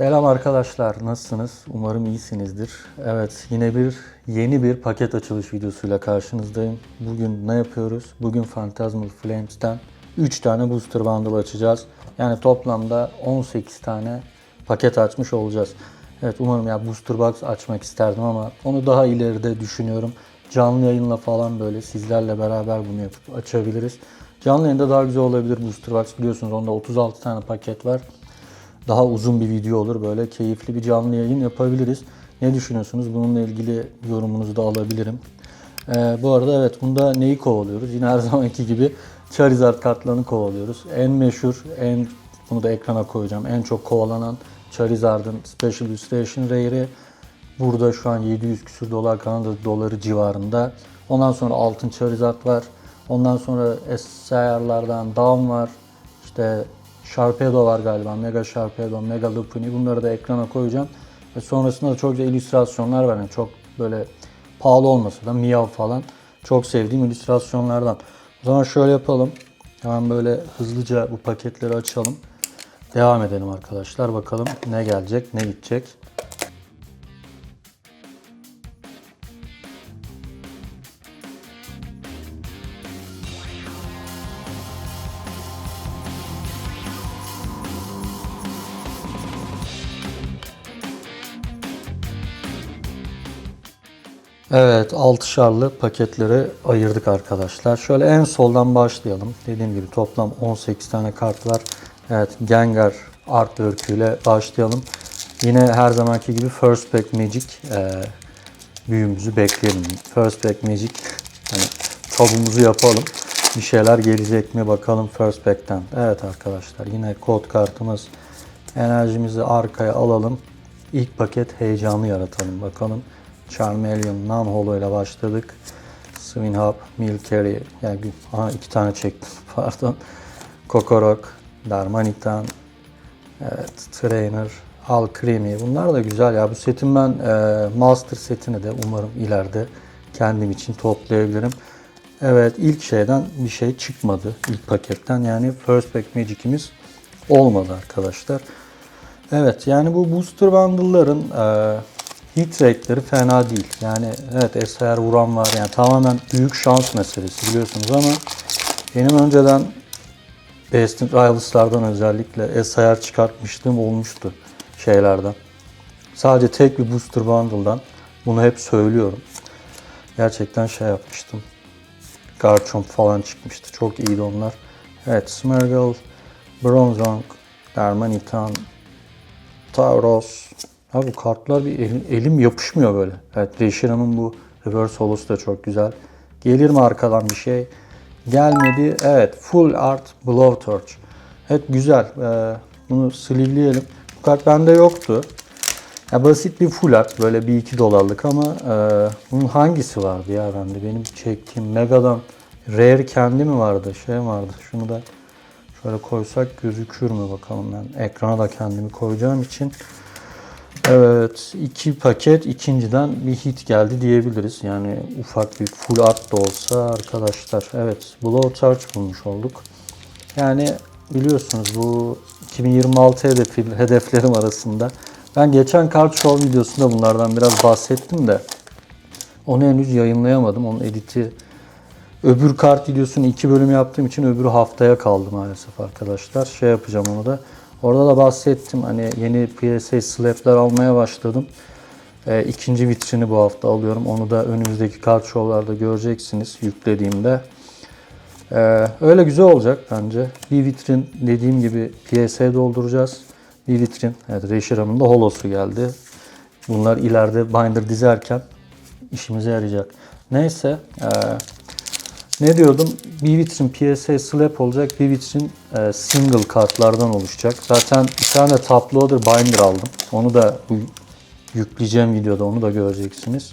Selam arkadaşlar, nasılsınız? Umarım iyisinizdir. Evet, yine bir yeni bir paket açılış videosuyla karşınızdayım. Bugün ne yapıyoruz? Bugün Phantasmal Flames'ten 3 tane booster bundle açacağız. Yani toplamda 18 tane paket açmış olacağız. Evet, umarım ya booster box açmak isterdim ama onu daha ileride düşünüyorum. Canlı yayınla falan böyle sizlerle beraber bunu yapıp açabiliriz. Canlı yayında daha güzel olabilir booster box biliyorsunuz onda 36 tane paket var daha uzun bir video olur. Böyle keyifli bir canlı yayın yapabiliriz. Ne düşünüyorsunuz? Bununla ilgili yorumunuzu da alabilirim. Ee, bu arada evet bunda neyi kovalıyoruz? Yine her zamanki gibi Charizard kartlarını kovalıyoruz. En meşhur, en bunu da ekrana koyacağım. En çok kovalanan Charizard'ın Special Illustration Rare'i. Burada şu an 700 küsür dolar Kanada doları civarında. Ondan sonra altın Charizard var. Ondan sonra SR'lardan Dawn var. İşte Sharpedo var galiba. Mega Sharpedo, Mega Lopunny. Bunları da ekrana koyacağım. Ve sonrasında da çok güzel illüstrasyonlar var. Yani çok böyle pahalı olmasa da Meow falan. Çok sevdiğim illüstrasyonlardan. O zaman şöyle yapalım. Hemen böyle hızlıca bu paketleri açalım. Devam edelim arkadaşlar. Bakalım ne gelecek, ne gidecek. Evet, altışarlı paketleri ayırdık arkadaşlar. Şöyle en soldan başlayalım. Dediğim gibi toplam 18 tane kart var. Evet, Gengar artwork ile başlayalım. Yine her zamanki gibi First Pack Magic e, büyüğümüzü bekleyelim. First Pack Magic hani tabumuzu yapalım. Bir şeyler gelecek mi bakalım First Pack'ten. Evet arkadaşlar yine kod kartımız. Enerjimizi arkaya alalım. İlk paket heyecanı yaratalım bakalım. Charmeleon, Non-Holo ile başladık. Swinhub, Milcery, yani aha iki tane çektim pardon. Kokorok, Darmanitan, evet, Trainer, Alcremie. Bunlar da güzel ya. Bu setin ben e, Master setini de umarım ileride kendim için toplayabilirim. Evet ilk şeyden bir şey çıkmadı ilk paketten. Yani First Pack Magic'imiz olmadı arkadaşlar. Evet yani bu booster bundle'ların e, hit rate'leri fena değil. Yani evet SR vuran var. Yani tamamen büyük şans meselesi biliyorsunuz ama benim önceden Best Rivals'lardan özellikle SR çıkartmışlığım olmuştu şeylerden. Sadece tek bir booster bundle'dan bunu hep söylüyorum. Gerçekten şey yapmıştım. Garchomp falan çıkmıştı. Çok iyiydi onlar. Evet, Smeargle, Bronzong, Darmanitan, Tauros. Ha bu kartlar bir elim, elim yapışmıyor böyle. Evet, Reshiram'ın bu reverse holosu da çok güzel. Gelir mi arkadan bir şey? Gelmedi. Evet, full art blowtorch. Evet güzel. Ee, bunu sleeve'leyelim. Bu kart bende yoktu. Ya basit bir full art böyle bir iki dolarlık ama e, bunun hangisi vardı ya bende? Benim çektiğim Mega'dan Rare kendi mi vardı? Şey vardı. Şunu da şöyle koysak gözükür mü bakalım ben. Ekrana da kendimi koyacağım için. Evet, iki paket ikinciden bir hit geldi diyebiliriz. Yani ufak bir full art da olsa arkadaşlar. Evet, Blow Charge bulmuş olduk. Yani biliyorsunuz bu 2026 hedefi, hedeflerim arasında. Ben geçen kart show videosunda bunlardan biraz bahsettim de onu henüz yayınlayamadım. Onun editi öbür kart videosunu iki bölüm yaptığım için öbürü haftaya kaldı maalesef arkadaşlar. Şey yapacağım onu da. Orada da bahsettim hani yeni PSA slab'ler almaya başladım. E, ikinci vitrini bu hafta alıyorum. Onu da önümüzdeki kart show'larda göreceksiniz yüklediğimde. E, öyle güzel olacak bence. Bir vitrin dediğim gibi PSA dolduracağız. Bir vitrin. Evet Reshiram'ın da holosu geldi. Bunlar ileride binder dizerken işimize yarayacak. Neyse. E, ne diyordum? Bir vitrin PSA slab olacak, bir vitrin e, single kartlardan oluşacak. Zaten bir tane top loader binder aldım. Onu da yükleyeceğim videoda onu da göreceksiniz.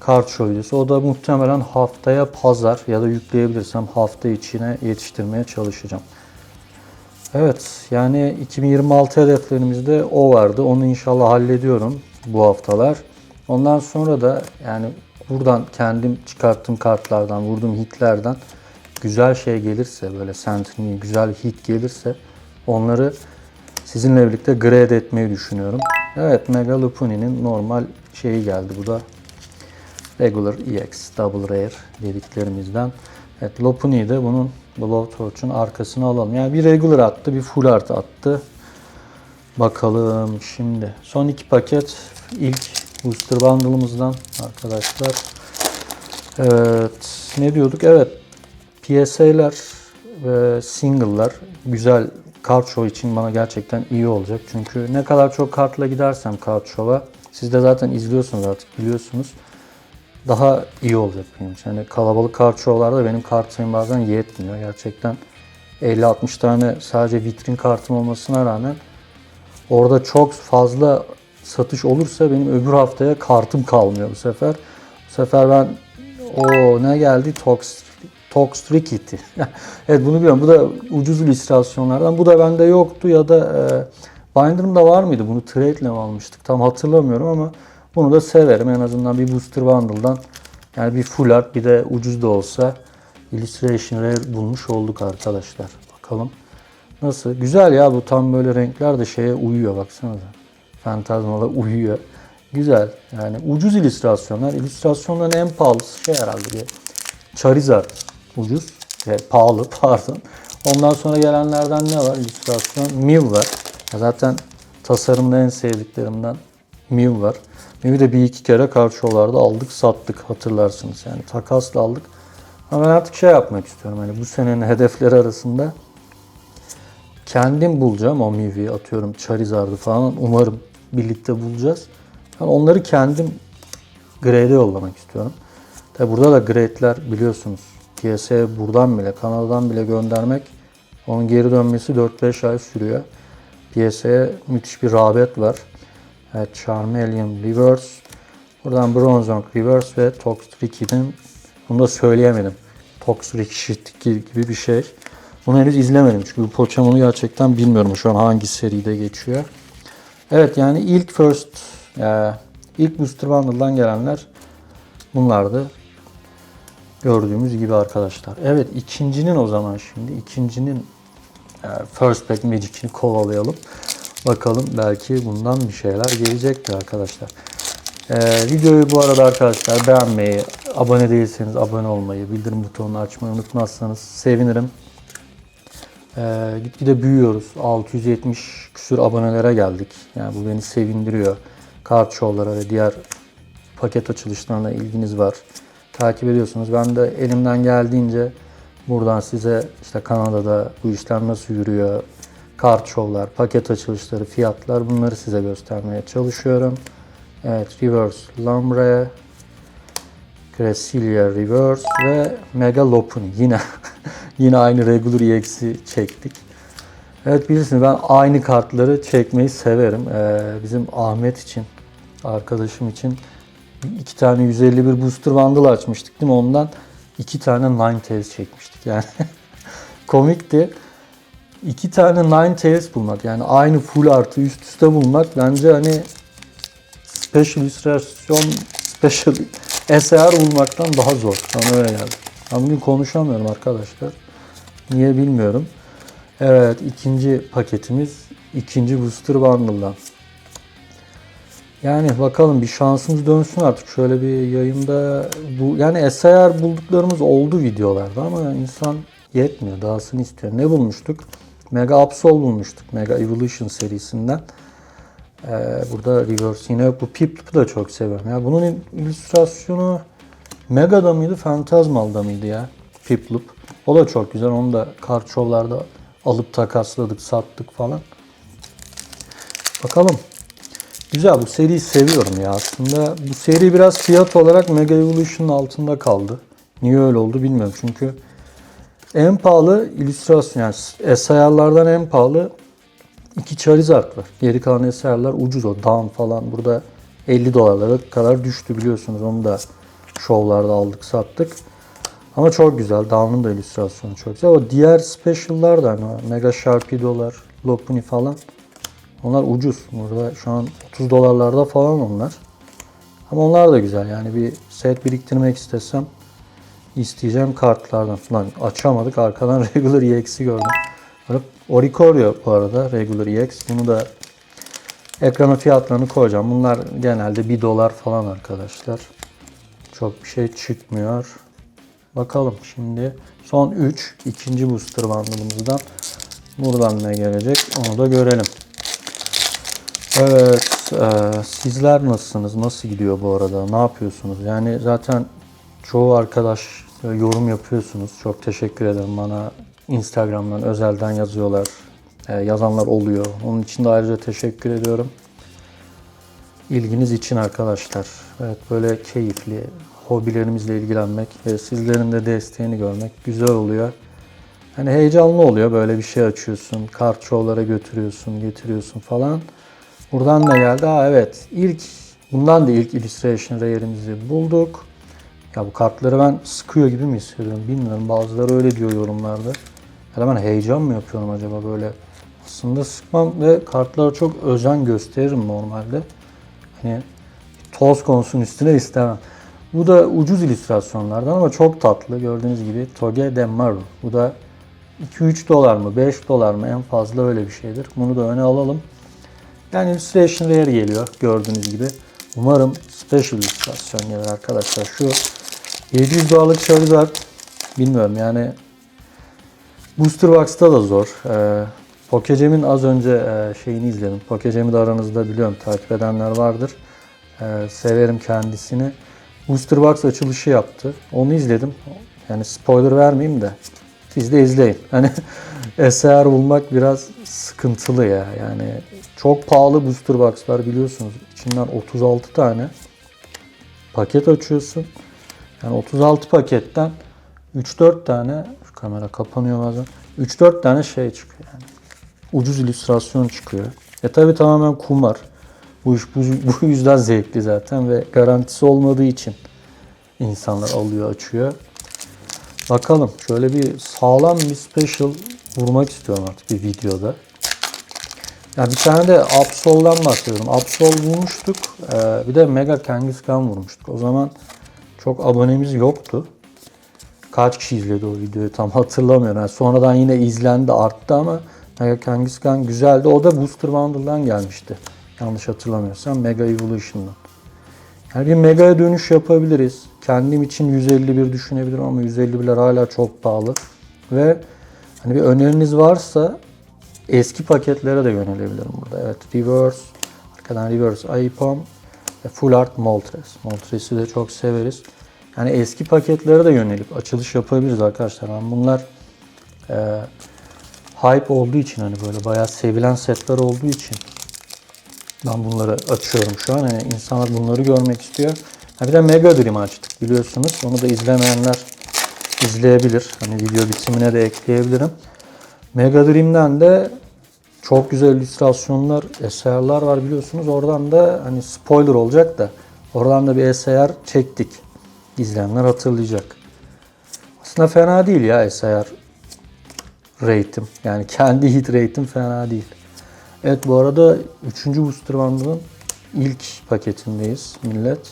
Kart show videosu. O da muhtemelen haftaya pazar ya da yükleyebilirsem hafta içine yetiştirmeye çalışacağım. Evet yani 2026 hedeflerimizde o vardı. Onu inşallah hallediyorum bu haftalar. Ondan sonra da yani buradan kendim çıkarttığım kartlardan, vurduğum hitlerden güzel şey gelirse, böyle Sentinel güzel hit gelirse onları sizinle birlikte grade etmeyi düşünüyorum. Evet Mega Lupini'nin normal şeyi geldi. Bu da Regular EX Double Rare dediklerimizden. Evet Lopuni de bunun Blowtorch'un arkasına alalım. Yani bir regular attı, bir full art attı. Bakalım şimdi. Son iki paket ilk booster bundle'ımızdan arkadaşlar. Evet ne diyorduk? Evet PSA'ler ve single'lar güzel kart show için bana gerçekten iyi olacak. Çünkü ne kadar çok kartla gidersem kart show'a siz de zaten izliyorsunuz artık biliyorsunuz. Daha iyi olacak benim için. Yani kalabalık kart show'larda benim kart sayım bazen yetmiyor. Gerçekten 50-60 tane sadece vitrin kartım olmasına rağmen orada çok fazla satış olursa benim öbür haftaya kartım kalmıyor bu sefer. Bu sefer ben o ne geldi? Tox Toxtricity. evet bunu biliyorum. Bu da ucuz illüstrasyonlardan. Bu da bende yoktu ya da e, Binder'ımda var mıydı? Bunu trade ile mi almıştık? Tam hatırlamıyorum ama bunu da severim. En azından bir booster bundle'dan yani bir full art bir de ucuz da olsa illustration bulmuş olduk arkadaşlar. Bakalım. Nasıl? Güzel ya bu tam böyle renkler de şeye uyuyor baksanıza. Fantazmalar uyuyor. Güzel. Yani ucuz illüstrasyonlar. İllüstrasyonların en pahalısı şey herhalde bir Charizard ucuz. E, pahalı pardon. Ondan sonra gelenlerden ne var? İllüstrasyon Mew var. Zaten tasarımda en sevdiklerimden Mew var. Mew'i de bir iki kere karşılarda aldık sattık hatırlarsınız. Yani takasla aldık. Ama ben artık şey yapmak istiyorum. Hani bu senenin hedefleri arasında kendim bulacağım o Mew'i atıyorum Charizard'ı falan umarım birlikte bulacağız. Ben onları kendim grade'e yollamak istiyorum. Tabi burada da grade'ler biliyorsunuz PSA'ya buradan bile Kanada'dan bile göndermek onun geri dönmesi 4-5 ay sürüyor. PSA'ya müthiş bir rağbet var. Evet, Charmeleon Reverse. Buradan Bronzong Reverse ve Toxtricky'den bunu da söyleyemedim. Toxtricity gibi bir şey. Bunu henüz izlemedim çünkü bu Pokemon'u gerçekten bilmiyorum şu an hangi seride geçiyor. Evet yani ilk first, e, ilk Booster Bundle'dan gelenler bunlardı. Gördüğümüz gibi arkadaşlar. Evet ikincinin o zaman şimdi ikincinin e, First Pack Magic'ini kovalayalım. Bakalım belki bundan bir şeyler gelecektir arkadaşlar. Ee, videoyu bu arada arkadaşlar beğenmeyi, abone değilseniz abone olmayı, bildirim butonunu açmayı unutmazsanız sevinirim. Ee, gitgide büyüyoruz. 670 küsür abonelere geldik. Yani bu beni sevindiriyor. Kart show'lara ve diğer paket açılışlarına ilginiz var. Takip ediyorsunuz. Ben de elimden geldiğince buradan size işte Kanada'da bu işler nasıl yürüyor, kart show'lar, paket açılışları, fiyatlar bunları size göstermeye çalışıyorum. Evet, Reverse Lambre, Cresselia Reverse ve Mega Lopuni. Yine yine aynı Regular EX'i çektik. Evet bilirsiniz ben aynı kartları çekmeyi severim. Ee, bizim Ahmet için, arkadaşım için iki tane 151 booster bundle açmıştık değil mi? Ondan iki tane Ninetales çekmiştik yani. Komikti. İki tane Ninetales bulmak yani aynı full artı üst üste bulmak bence hani special illüstrasyon special SR bulmaktan daha zor. Bana öyle geldi. Ben bugün konuşamıyorum arkadaşlar. Niye bilmiyorum. Evet ikinci paketimiz ikinci booster bundle'dan. Yani bakalım bir şansımız dönsün artık. Şöyle bir yayında bu yani SR bulduklarımız oldu videolarda ama insan yetmiyor. Dahasını istiyor. Ne bulmuştuk? Mega Absol bulmuştuk. Mega Evolution serisinden. Ee, burada reverse yine yok. Bu Piplup'u da çok seviyorum. Ya bunun illüstrasyonu Mega'da mıydı, Phantasmal'da mıydı ya? Piplup. O da çok güzel. Onu da kart show'larda alıp takasladık, sattık falan. Bakalım. Güzel bu seriyi seviyorum ya aslında. Bu seri biraz fiyat olarak Mega Evolution'ın altında kaldı. Niye öyle oldu bilmiyorum. Çünkü en pahalı illüstrasyon yani SIR'lardan en pahalı iki Charizard var. Geri kalan SIR'lar ucuz o. Down falan burada 50 dolarlara kadar düştü biliyorsunuz. Onu da şovlarda aldık sattık. Ama çok güzel. Down'un da illüstrasyonu çok güzel. O diğer special'lar da hani Mega Sharpedo'lar, Lopunny falan. Onlar ucuz. Burada şu an 30 dolarlarda falan onlar. Ama onlar da güzel. Yani bir set biriktirmek istesem isteyeceğim kartlardan falan açamadık. Arkadan regular EX'i gördüm. Oricorio bu arada Regular EX. Bunu da ekrana fiyatlarını koyacağım. Bunlar genelde 1 dolar falan arkadaşlar. Çok bir şey çıkmıyor. Bakalım şimdi son 3 ikinci booster bandımızdan buradan ne gelecek onu da görelim. Evet e, sizler nasılsınız? Nasıl gidiyor bu arada? Ne yapıyorsunuz? Yani zaten çoğu arkadaş e, yorum yapıyorsunuz. Çok teşekkür ederim bana Instagram'dan özelden yazıyorlar. E, yazanlar oluyor. Onun için de ayrıca teşekkür ediyorum. İlginiz için arkadaşlar. Evet böyle keyifli hobilerimizle ilgilenmek ve sizlerin de desteğini görmek güzel oluyor. Hani heyecanlı oluyor böyle bir şey açıyorsun, kart şovlara götürüyorsun, getiriyorsun falan. Buradan da geldi. Ha evet ilk bundan da ilk illustration rayer'imizi bulduk. Ya bu kartları ben sıkıyor gibi mi hissediyorum bilmiyorum. Bazıları öyle diyor yorumlarda. Ya ben heyecan mı yapıyorum acaba böyle? Aslında sıkmam ve kartlara çok özen gösteririm normalde. Hani toz konusunun üstüne istemem. Bu da ucuz illüstrasyonlardan ama çok tatlı. Gördüğünüz gibi Toge de Maru. Bu da 2-3 dolar mı 5 dolar mı en fazla öyle bir şeydir. Bunu da öne alalım. Yani illustration rare geliyor gördüğünüz gibi. Umarım special illüstrasyon gelir arkadaşlar. Şu 700 dolarlık Charizard bilmiyorum yani Booster Box'ta da zor. Ee, Pokecem'in az önce e, şeyini izledim. Pokecem'i de aranızda biliyorum takip edenler vardır. Ee, severim kendisini. Booster Box açılışı yaptı. Onu izledim. Yani spoiler vermeyeyim de siz de izleyin. Hani SR bulmak biraz sıkıntılı ya. Yani çok pahalı booster box'lar biliyorsunuz. İçinden 36 tane paket açıyorsun. Yani 36 paketten 3-4 tane kamera kapanıyor bazen. 3-4 tane şey çıkıyor yani. Ucuz illüstrasyon çıkıyor. E tabi tamamen kumar. Bu iş bu, bu yüzden zevkli zaten ve garantisi olmadığı için insanlar alıyor açıyor. Bakalım şöyle bir sağlam bir special vurmak istiyorum artık bir videoda. Ya bir tane de Absol'dan bahsediyorum. Absol vurmuştuk. Ee, bir de Mega Kangaskhan vurmuştuk. O zaman çok abonemiz yoktu. Kaç kişi izledi o videoyu tam hatırlamıyorum. Yani sonradan yine izlendi arttı ama Mega Kangaskhan güzeldi. O da Booster Bundle'dan gelmişti. Yanlış hatırlamıyorsam Mega Evolution'dan. Yani bir Mega'ya dönüş yapabiliriz. Kendim için 151 düşünebilirim ama 151'ler hala çok pahalı. Ve hani bir öneriniz varsa eski paketlere de yönelebilirim burada. Evet Reverse, arkadan Reverse Aipom ve Full Art Moltres. Moltres'i de çok severiz. Yani eski paketlere de yönelip açılış yapabiliriz arkadaşlar. Ben bunlar e, hype olduğu için hani böyle bayağı sevilen setler olduğu için ben bunları açıyorum şu an. Yani insanlar bunları görmek istiyor. Ha bir de Mega Dream açtık biliyorsunuz. Onu da izlemeyenler izleyebilir. Hani video bitimine de ekleyebilirim. Mega Dream'den de çok güzel illüstrasyonlar, eserler var biliyorsunuz. Oradan da hani spoiler olacak da oradan da bir eser çektik. İzleyenler hatırlayacak. Aslında fena değil ya eser rate'im. Yani kendi hit rate'im fena değil. Evet bu arada 3. Booster Bundle'ın ilk paketindeyiz millet.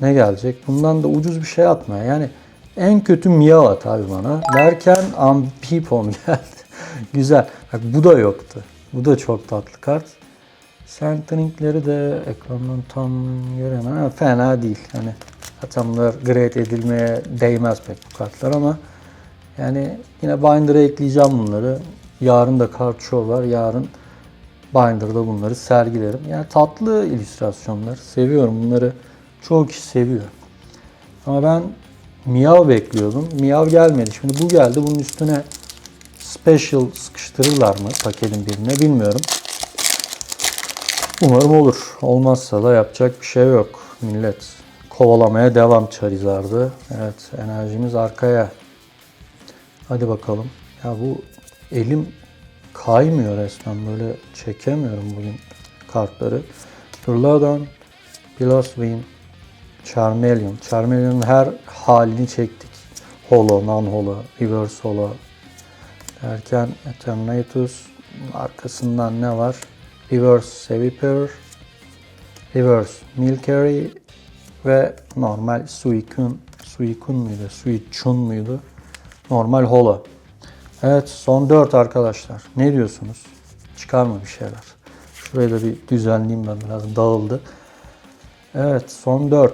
Ne gelecek? Bundan da ucuz bir şey atma. Yani en kötü Miyav at abi bana. Derken Ampipom geldi. Güzel. Bak bu da yoktu. Bu da çok tatlı kart. Centering'leri de ekrandan tam göremem. Fena değil. Hani bunlar grade edilmeye değmez pek bu kartlar ama yani yine Binder'a ekleyeceğim bunları. Yarın da kart show var. Yarın Binder'da bunları sergilerim. Yani tatlı illüstrasyonlar. Seviyorum bunları. Çoğu kişi seviyor. Ama ben Miyav bekliyordum. Miyav gelmedi. Şimdi bu geldi. Bunun üstüne special sıkıştırırlar mı paketin birine bilmiyorum. Umarım olur. Olmazsa da yapacak bir şey yok. Millet kovalamaya devam Charizard'ı. Evet enerjimiz arkaya. Hadi bakalım. Ya bu elim kaymıyor resmen. Böyle çekemiyorum bugün kartları. Turladon, Piloswing, Charmeleon. Charmeleon'un her halini çektik. Holo, non-holo, reverse holo derken Eternatus arkasından ne var? Reverse Seviper, Reverse Milcery ve normal Suicune. Suicune muydu? Suicune muydu? Normal holo. Evet son 4 arkadaşlar. Ne diyorsunuz? Çıkar mı bir şeyler? Şurayı da bir düzenleyeyim ben biraz dağıldı. Evet son 4.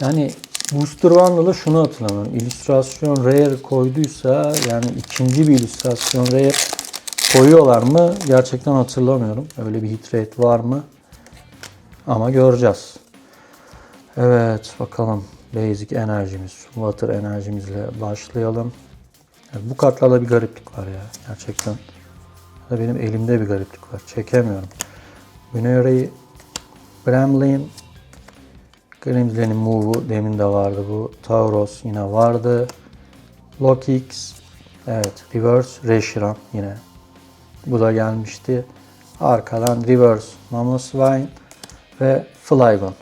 Yani Booster Bundle'a şunu hatırlamıyorum. İllüstrasyon Rare koyduysa yani ikinci bir illüstrasyon Rare koyuyorlar mı? Gerçekten hatırlamıyorum. Öyle bir hit rate var mı? Ama göreceğiz. Evet bakalım. Basic enerjimiz, water enerjimizle başlayalım. Yani bu kartlarda bir gariplik var ya gerçekten. Ya benim elimde bir gariplik var. Çekemiyorum. Güney Bramlin Grimsley'nin move'u demin de vardı bu. Tauros yine vardı. Lokix. Evet. Reverse Reshiram yine. Bu da gelmişti. Arkadan Reverse Mamoswine ve Flygon.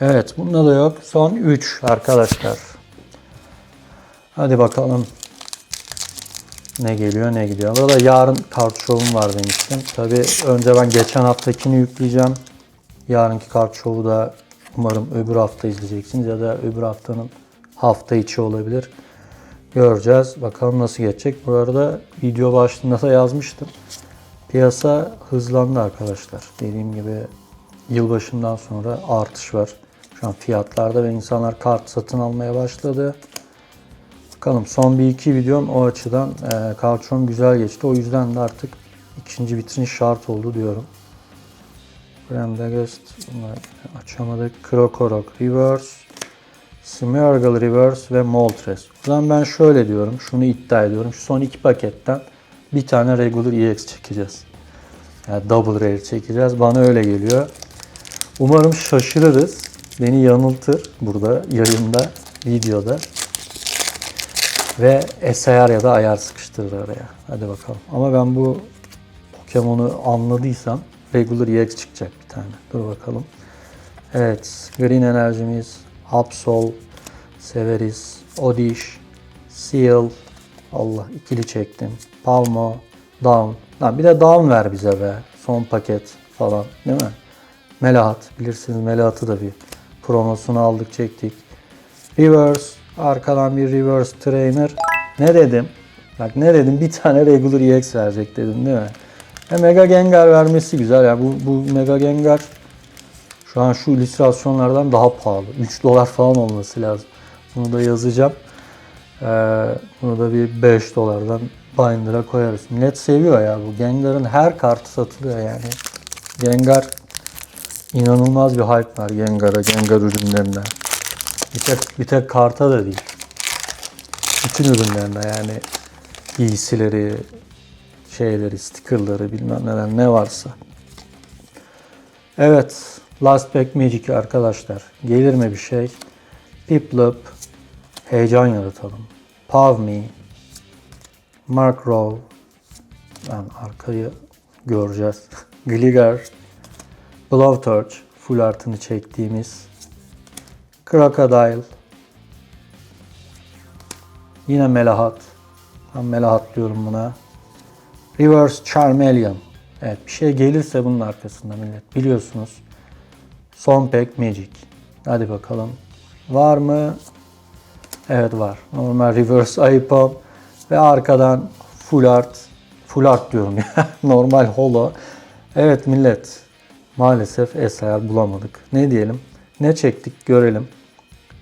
Evet. Bunda da yok. Son 3 arkadaşlar. Hadi bakalım. Ne geliyor ne gidiyor. Burada yarın kart şovum var demiştim. Tabi önce ben geçen haftakini yükleyeceğim. Yarınki kart şovu da umarım öbür hafta izleyeceksiniz ya da öbür haftanın hafta içi olabilir. Göreceğiz. Bakalım nasıl geçecek. Bu arada video başlığında da yazmıştım. Piyasa hızlandı arkadaşlar. Dediğim gibi yılbaşından sonra artış var. Şu an fiyatlarda ve insanlar kart satın almaya başladı. Bakalım son bir iki videom o açıdan e, kartşom güzel geçti. O yüzden de artık ikinci vitrin şart oldu diyorum. Bremdegast bunları açamadık. Krokorok Reverse, Smeargle Reverse ve Moltres. O zaman ben şöyle diyorum, şunu iddia ediyorum. Şu son iki paketten bir tane Regular EX çekeceğiz. Yani Double Rare çekeceğiz. Bana öyle geliyor. Umarım şaşırırız. Beni yanıltır burada, yayında, videoda. Ve SAR ya da ayar sıkıştırır araya. Hadi bakalım. Ama ben bu Pokemon'u anladıysam Regular EX çıkacak bir tane. Dur bakalım. Evet. Green enerjimiz Absol, Severis, Odish, Seal. Allah ikili çektim. Palmo, Down. Lan bir de Down ver bize be. Son paket falan değil mi? Melahat. Bilirsiniz Melahat'ı da bir promosunu aldık çektik. Reverse. Arkadan bir reverse trainer. Ne dedim? Bak ne dedim? Bir tane regular EX verecek dedim değil mi? E Mega Gengar vermesi güzel. Yani bu, bu Mega Gengar şu an şu illüstrasyonlardan daha pahalı. 3 dolar falan olması lazım. Bunu da yazacağım. Ee, bunu da bir 5 dolardan Binder'a koyarız. Millet seviyor ya bu. Gengar'ın her kartı satılıyor yani. Gengar inanılmaz bir hype var Gengar'a, Gengar ürünlerine. Bir tek, bir tek karta da değil. Bütün ürünlerine yani giysileri, şeyleri, stickerları bilmem neler ne varsa. Evet. Last Pack Magic arkadaşlar. Gelir mi bir şey? Piplup. Heyecan yaratalım. Pavme. Mark Rowe. Ben arkayı göreceğiz. Gligar. Blowtorch. Full artını çektiğimiz. Crocodile. Yine Melahat. Ben Melahat diyorum buna. Reverse Charmeleon. Evet bir şey gelirse bunun arkasında millet biliyorsunuz. Son pack Magic. Hadi bakalım. Var mı? Evet var. Normal reverse Aipom ve arkadan full art. Full art diyorum ya. Normal holo. Evet millet. Maalesef SR bulamadık. Ne diyelim? Ne çektik görelim.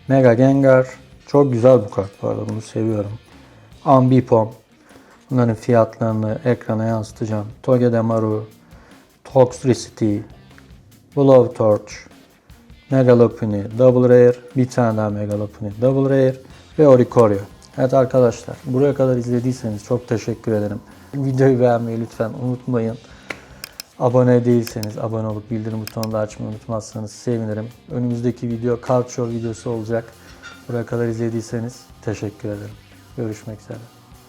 Mega Gengar. Çok güzel bu kart bu arada. Bunu seviyorum. Ambipom. Bunların fiyatlarını ekrana yansıtacağım. Togedemaru, Toxtricity, Blowtorch, Megalopony, Double Rare, bir tane daha Megalopony, Double Rare ve Oricorio. Evet arkadaşlar buraya kadar izlediyseniz çok teşekkür ederim. Videoyu beğenmeyi lütfen unutmayın. Abone değilseniz abone olup bildirim butonunu da açmayı unutmazsanız sevinirim. Önümüzdeki video Show videosu olacak. Buraya kadar izlediyseniz teşekkür ederim. Görüşmek üzere.